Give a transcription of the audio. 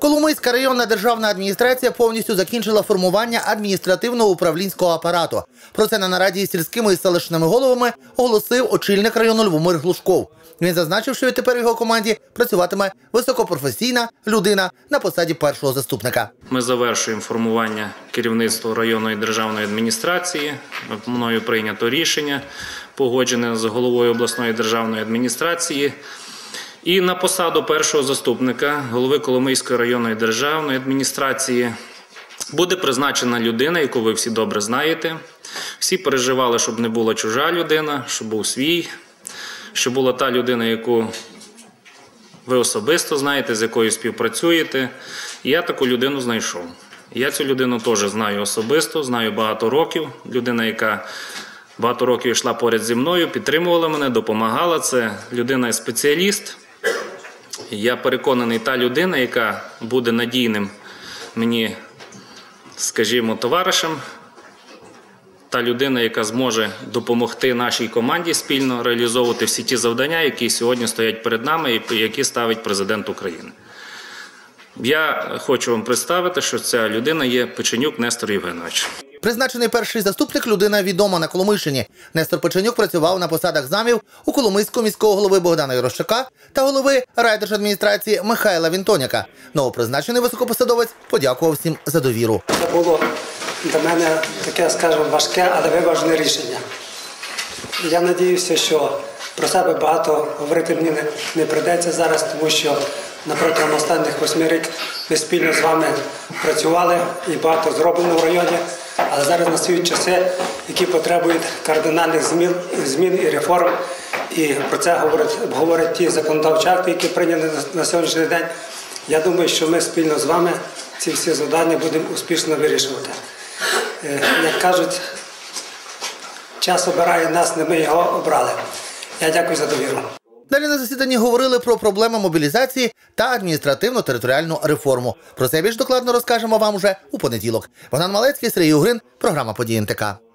Коломийська районна державна адміністрація повністю закінчила формування адміністративного управлінського апарату. Про це на нараді із сільськими і селищними головами оголосив очільник району Львомир Глушков. Він зазначив, що відтепер в його команді працюватиме високопрофесійна людина на посаді першого заступника. Ми завершуємо формування керівництва районної державної адміністрації. Мною прийнято рішення, погоджене з головою обласної державної адміністрації. І на посаду першого заступника голови Коломийської районної державної адміністрації буде призначена людина, яку ви всі добре знаєте. Всі переживали, щоб не була чужа людина, щоб був свій, щоб була та людина, яку ви особисто знаєте, з якою співпрацюєте. Я таку людину знайшов. Я цю людину теж знаю особисто, знаю багато років. Людина, яка багато років йшла поряд зі мною, підтримувала мене, допомагала. Це людина спеціаліст. Я переконаний, та людина, яка буде надійним мені, скажімо, товаришем, та людина, яка зможе допомогти нашій команді спільно реалізовувати всі ті завдання, які сьогодні стоять перед нами і які ставить президент України. Я хочу вам представити, що ця людина є Печенюк Нестор Євгенович. Призначений перший заступник людина відома на Коломийщині. Нестор Печенюк працював на посадах замів у Коломийського міського голови Богдана Ярошчака та голови райдержадміністрації Михайла Вінтоняка. Новопризначений високопосадовець подякував всім за довіру. Це було для мене таке, скажімо, важке, але виважене рішення. Я надіюся, що про себе багато говорити мені не, не прийдеться зараз, тому що на протягом останніх восьми років ми спільно з вами працювали і багато зроблено в районі. Але зараз настають часи, які потребують кардинальних змін, змін і реформ. І про це говорять, говорять ті законодавчі акти, які прийняли на, сьогоднішній день. Я думаю, що ми спільно з вами ці всі завдання будемо успішно вирішувати. Е, Як кажуть, час обирає нас, не ми його обрали. Я дякую за довіру. Далі на засіданні говорили про проблеми мобілізації та адміністративно-територіальну реформу. Про це більш докладно розкажемо вам уже у понеділок. Богдан Малецький, Сергій Угрин, програма «Події НТК».